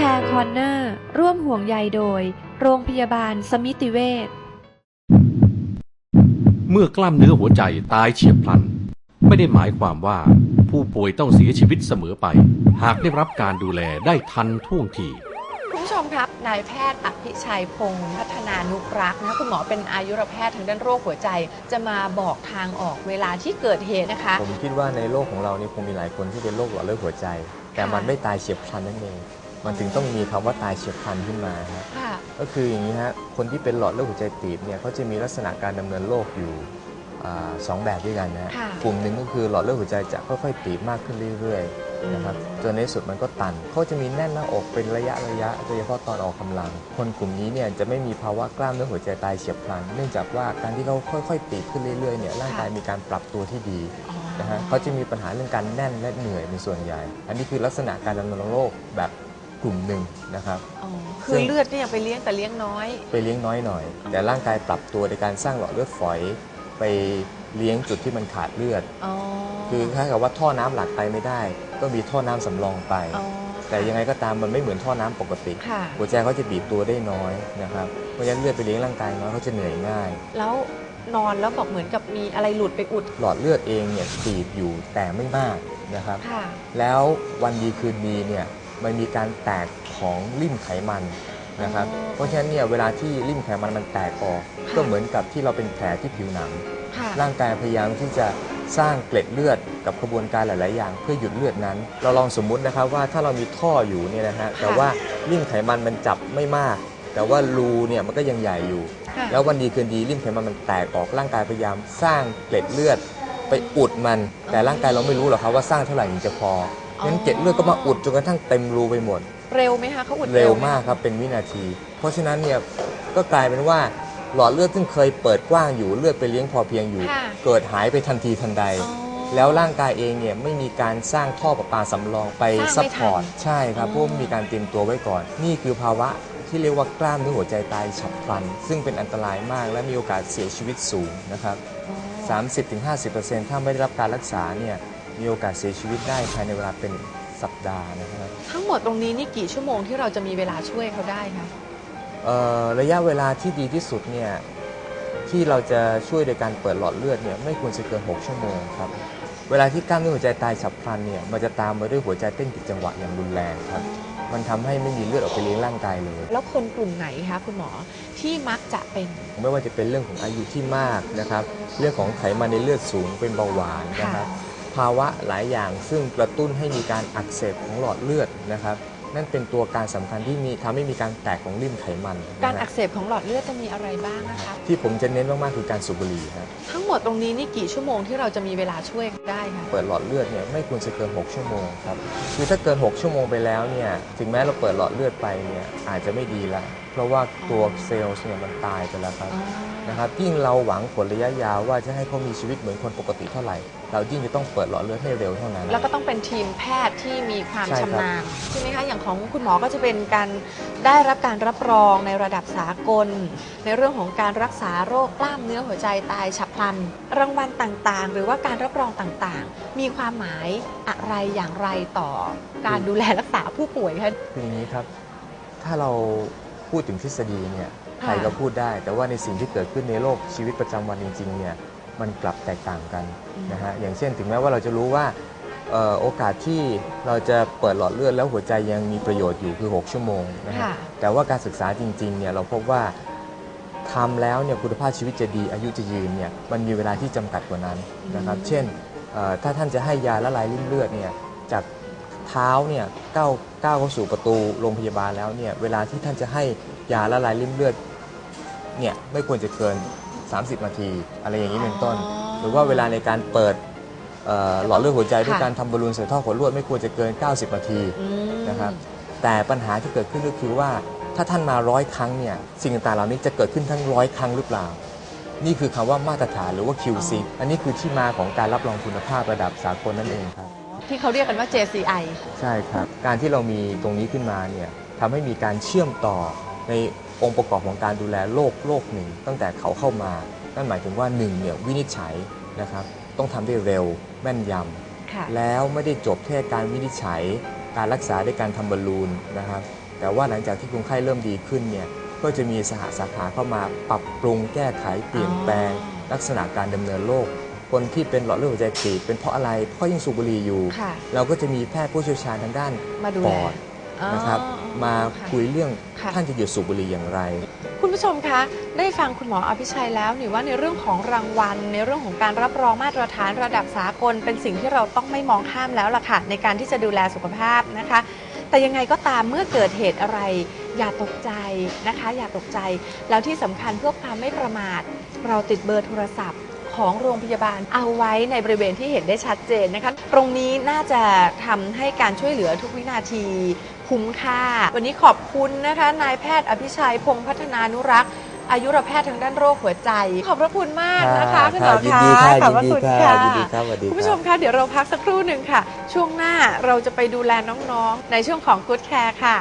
Care Corner ร่วมห่วงใยโดย โรงพยาบาลสมิติเวชเมื่อกล้ามเนื้อหัวใจตายเฉียบพลัน ไม่ได้หมายความว่าผู้ป่วยต้องเสียชีวิตเสมอไป หากได้รับการดูแลได้ทันท่วงทีคุณผู้ชมครับนายแพทย์อภิชัยพงศ์พัฒนานุรักษ์นะคุณหมอเป็นอายุรแพทย์ทางด้านโรคหัวใจ จะมาบอกทางออกเวลาที่เกิดเหตุนะคะ ผมคิดว่าในโลกของเรานี่คงมีหลายคนที่เป็นโรคหลอดเลือดหัวใจ แต่มันไม่ตายเฉียบพลันนั่นเอง มันถึงต้องมีคำว่าตายเฉียบพลันขึ้นมาครับค่ะก็คืออย่างนี้ฮะคนที่เป็นหลอดเลือดหัวใจตีบเนี่ยเขาจะมีลักษณะการดำเนินโรคอยู่อาสองแบบด้วยกันนะฮะค่ะกลุ่มหนึ่งก็คือหลอดเลือดหัวใจจะค่อยๆตีบมากขึ้นเรื่อยๆนะครับจนในที่สุดมันก็ตันเขาจะมีแน่นหน้าอกเป็นระยะระยะโดยเฉพาะตอนออกกำลัง คนกลุ่มนี้เนี่ยจะไม่มีภาวะกล้ามเนื้อหัวใจตายเฉียบพลัน เนื่องจากว่าการที่เขาค่อยๆ ตีบขึ้นเรื่อยๆเนี่ยร่างกายมีการปรับตัวที่ดีอ๋อนะฮะเขาจะมีปัญหาเรื่องการแน่นและเหนื่อยเป็นส่วนใหญ่ อันนี้คือลักษณะการดำเนินโรคแบบ กลุ่มหนึ่งนะครับ อ๋อคือเลือดเนี่ยยังไปเลี้ยงแต่เลี้ยงน้อย ไปเลี้ยงน้อยหน่อย แต่ร่างกายปรับตัวในการสร้างหลอดเลือดฝอย ไปเลี้ยงจุดที่มันขาดเลือด อ๋อคือคล้ายกับว่าท่อน้ำหลักไปไม่ได้ ก็มีท่อน้ำสำรองไป อ๋อแต่ยังไงก็ตามมันไม่เหมือนท่อน้ำปกติ ค่ะ หัวใจเขาจะบีบตัวได้น้อยนะครับ เพราะฉะนั้นเลือดไปเลี้ยงร่างกายน้อยเขาจะเหนื่อยง่าย แล้วนอนแล้วบอกเหมือนกับมีอะไรหลุดไปอุด หลอดเลือดเองเนี่ยตีบอยู่แต่ไม่มากนะครับ ค่ะ แล้ววันดีคืนดีเนี่ย มันมีการแตกของริ่มไขมันนะครับอ๋อเพราะฉะนั้นเนี่ยเวลาที่ริ่มไขมันมันแตกออกค่ะก็เหมือนกับที่เราเป็นแผลที่ผิวหนังค่ะร่างกายพยายามที่จะสร้างเกล็ดเลือดกับกระบวนการหลาย ๆ อย่าง เพื่อหยุดเลือดนั้น เราลองสมมุตินะครับว่าถ้าเรามีท่ออยู่เนี่ยนะฮะแต่ว่าริ่มไขมันมันจับไม่มาก แต่ว่ารูเนี่ยมันก็ยังใหญ่อยู่ค่ะแล้ววันดีคืนดีริ่มไขมันมันแตกออกร่างกายพยายามสร้างเกล็ดเลือดไปอุดมัน แต่ร่างกายเราไม่รู้หรอกครับว่าสร้างเท่าไหร่ถึงจะพอ งั้นเกล็ดเลือดก็มาอุดจนกระทั่งเต็มรูไปหมด เร็วไหมคะเขาอุดเร็วไหมากครับเป็นวินาที เพราะฉะนั้นเนี่ยก็กลายเป็นว่าหลอดเลือดซึ่งเคยเปิดกว้างอยู่เลือดไปเลี้ยงพอเพียงอยู่ ค่ะเกิดหายไปทันทีทันใด อ๋อ แล้วร่างกายเองเนี่ยไม่มีการสร้างท่อประปาสำรองไปสร้างไม่ซัพพอร์ตทันใช่ครับอ๋อเพราะว่ามีการเตรียมตัวไว้ก่อน นี่คือภาวะที่เรียกว่ากล้ามเนื้อหัวใจตายฉับพลัน ซึ่งเป็นอันตรายมากและมีโอกาสเสียชีวิตสูงนะครับอ๋อ30-50%ถ้าไม่ได้รับการรักษาเนี่ย มีโอกาสเสียชีวิตได้ภายในเวลาเป็นสัปดาห์นะครับ ทั้งหมดตรงนี้นี่กี่ชั่วโมงที่เราจะมีเวลาช่วยเขาได้คะเอ่อระยะเวลาที่ดีที่สุดเนี่ยที่เราจะช่วยโดยการเปิดหลอดเลือดเนี่ยไม่ควรจะเกิน 6 ชั่วโมงครับ เวลาที่กล้ามเนื้อหัวใจตายฉับพลันเนี่ยมันจะตามมาด้วยหัวใจเต้นผิดจังหวะอย่างรุนแรงครับ มันทำให้ไม่มีเลือดออกไปเลี้ยงร่างกายเลย แล้วคนกลุ่มไหนคะคุณหมอที่มักจะเป็น ไม่ว่าจะเป็นเรื่องของอายุที่มากนะครับ เรื่องของไขมันในเลือดสูงเป็นเบาหวานนะครับ ภาวะหลายอย่าง ซึ่งกระตุ้นให้มีการอักเสบของหลอดเลือดนะครับ นั่นเป็นตัวการสำคัญที่มีทำให้มีการแตกของริ่มไขมันนะฮะการอักเสบของหลอดเลือดจะมีอะไรบ้างนะคะ ที่ผมจะเน้นมากๆคือการสูบบุหรี่ครับทั้งหมดตรงนี้นี่กี่ชั่วโมงที่เราจะมีเวลาช่วยได้คะเปิดหลอดเลือดเนี่ยไม่ควรจะเกิน 6 ชั่วโมงครับคือถ้าเกิน 6 ชั่วโมงไปแล้วเนี่ยถึงแม้เราเปิดหลอดเลือดไปเนี่ยอาจจะไม่ดีละเพราะว่าตัวเซลล์เนี่ยมันตายไปแล้วครับอ๋อนะครับยิ่งเราหวังผลระยะยาวว่าจะให้เขามีชีวิตเหมือนคนปกติเท่าไหร่ เรายิ่งจะต้องเปิดหลอดเลือดให้เร็วเท่านั้น แล้วก็ต้องเป็นทีมแพทย์ที่มีความใช่ครับชำนาญใช่ไหมคะอย่างของคุณหมอก็จะเป็นการได้รับการรับรองในระดับสากล ในเรื่องของการรักษาโรคกล้ามเนื้อหัวใจตายฉับพลัน รางวัลต่างๆ หรือว่าการรับรองต่างๆ มีความหมายอะไรอย่างไรต่อการดูแลรักษาผู้ป่วยคะ คืออย่างนี้ครับ ถ้าเรา พูดถึงทฤษฎีเนี่ยค่ะใครก็พูดได้ แต่ว่าในสิ่งที่เกิดขึ้นในโลกชีวิตประจำวันจริงๆเนี่ยมันกลับแตกต่างกันนะฮะอย่างเช่นถึงแม้ว่าเราจะรู้ว่าเอ่อโอกาสที่เราจะเปิดหลอดเลือดแล้วหัวใจยังมีประโยชน์อยู่คือ 6 ชั่วโมงนะฮะค่ะแต่ว่าการศึกษาจริงๆเนี่ยเราพบว่าทำแล้วเนี่ยคุณภาพชีวิตจะดีอายุจะยืนเนี่ยมันมีเวลาที่จำกัดกว่านั้นนะครับอืมเช่นเอ่อถ้าท่านจะให้ยาละลายริ่มเลือดเนี่ยจาก เท้าเนี่ยก้าวก้าวเข้าสู่ประตูโรงพยาบาลแล้วเนี่ยเวลาที่ท่านจะให้ยาละลายริ่มเลือดเนี่ยไม่ควรจะเกิน 30 นาที อะไรอย่างนี้เป็นต้นอ๋อหรือว่าเวลาในการเปิดเอ่อหลอดเลือดหัวใจด้วยค่ะการทำบอลลูนใส่ท่อขนลวดไม่ควรจะเกิน 90 นาทีอืมนะครับแต่ปัญหาที่เกิดขึ้นก็คือว่าถ้าท่านมาร้อยครั้งเนี่ยสิ่งต่างๆเหล่านี้จะเกิดขึ้นทั้งร้อยครั้งหรือเปล่า นี่คือคำว่ามาตรฐานหรือว่า QC อันนี้คือที่มาของการรับรองคุณภาพระดับสากลนั่นเองครับ ที่เขาเรียกกันว่า JCI ใช่ครับ การที่เรามีตรงนี้ขึ้นมาเนี่ยทำให้มีการเชื่อมต่อในองค์ประกอบของการดูแลโรคโรคหนึ่ง ตั้งแต่เขาเข้ามา นั่นหมายถึงว่าหนึ่งเนี่ยวินิจฉัยนะครับต้องทำได้เร็วแม่นยำค่ะแล้วไม่ได้จบแค่การวินิจฉัย การรักษาด้วยการทำบอลลูนนะครับแต่ว่าหลังจากที่คนไข้เริ่มดีขึ้นเนี่ยก็จะมีสหสาขาเข้ามาปรับปรุงแก้ไขเปลี่ยนแปลงลักษณะการดำเนินโรค คนที่เป็นหลอดเลือดหัวใจตีบเป็นเพราะอะไรเพราะยังสูบบุหรี่อยู่ ค่ะ เราก็จะมีแพทย์ผู้เชี่ยวชาญทางด้านมาดูปแลอดนะครับอ๋อมาค่ะคุยเรื่องค่ะ ท่านจะหยุดสูบบุหรี่อย่างไร คุณผู้ชมคะ ได้ฟังคุณหมออภิชัยแล้วนี่ว่าในเรื่องของรางวัล ในเรื่องของการรับรองมาตรฐานระดับสากล เป็นสิ่งที่เราต้องไม่มองข้ามแล้วล่ะค่ะ ในการที่จะดูแลสุขภาพนะคะ แต่ยังไงก็ตามเมื่อเกิดเหตุอะไร อย่าตกใจนะคะ อย่าตกใจ แล้วที่สำคัญเพื่อความไม่ประมาท เราติดเบอร์โทรศัพท์ ของโรงพยาบาลเอาไว้ในบริเวณที่เห็นได้ชัดเจนนะคะ ตรงนี้น่าจะทำให้การช่วยเหลือทุกวินาทีคุ้มค่า วันนี้ขอบคุณนะคะ นายแพทย์อภิชัยพงษ์พัฒนานุรักษ์อายุรแพทย์ทางด้านโรคหัวใจ ขอบพระคุณมากนะคะคุณหมอยินคะดีค่ะขอบยิพนระดีคุณค่ะค่ะยินดีครับสวัสดีคุณคผู้ชรัมบคะเดี๋ยวเราพักสักครู่หนึ่งค่ะ ช่วงหน้าเราจะไปดูแลน้องๆ ในช่วงของ Good Care ค่ะ